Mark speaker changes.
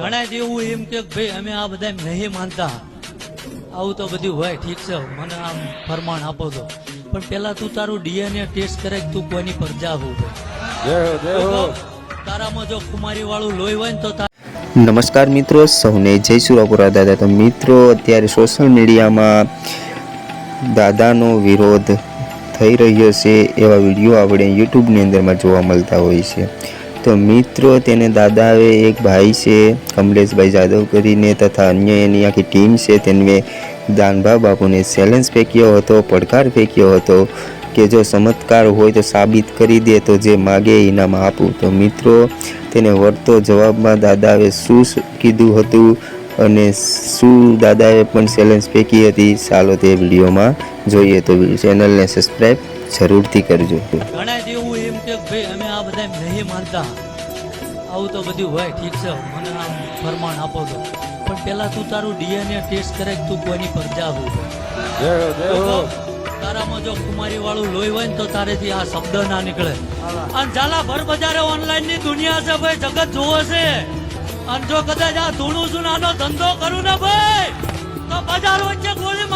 Speaker 1: ઘણા જેવું એમ કે ભાઈ અમે આ બધા નહીં માનતા. આવું તો બધું હોય ઠીક છે મને આમ ફરમાન આપો તો. પણ પેલા તું તારું ડીએનએ ટેસ્ટ કરે તું કોની પર જાવું તારામાં જો કુમારી વાળું લોહી હોય ને તો
Speaker 2: નમસ્કાર મિત્રો સૌને જય સુરાપુરા દાદા. તો મિત્રો અત્યારે સોશિયલ મીડિયામાં દાદાનો વિરોધ થઈ રહ્યો છે એવા વીડિયો આપણે યુટ્યુબની અંદરમાં જોવા મળતા હોય છે. તો મિત્રો, તેને દાદાએ એક ભાઈ છે, કમલેશભાઈ જાદવ કરીને તથા અન્ય એની આખી ટીમ છે. તેને દાનભા બાપુને ચેલેન્જ ફેંક્યો હતો, પડકાર ફેંક્યો હતો કે જો ચમત્કાર હોય તો સાબિત કરી દે, તો જે માગે ઇનામ આપું. તો મિત્રો, તેને વળતો જવાબમાં દાદાએ શું કીધું હતું? અને શું દાદાએ પણ ચેલેન્જ ફેંકી હતી ચાલો તે વિડીયોમાં જોઈએ. તો ચેનલને સબસ્ક્રાઈબ જરૂરથી કરજો.
Speaker 1: ઘણા જેવું એમ કે ભાઈ અમે આ બધા નહીં માનતા. આવું તો બધું હોય ઠીક છે મને આમ ફરમાન આપો તો. પણ પેલા તું તારું ડીએનએ ટેસ્ટ કરે તું કોની પર જાવું?
Speaker 3: જય હો જય હો.
Speaker 1: તારામાં જો કુમારી વાળું લોહી હોય ને તો તારેથી આ શબ્દ ના નીકળે. અને ઝાલા ભર બજારે ઓનલાઈનની દુનિયા છે ભાઈ જગત જોવો છે. અને જો કદાચ આ ધૂણું સુનાનો ધંધો કરું ને ભાઈ તો બજાર વચ્ચે ગોળી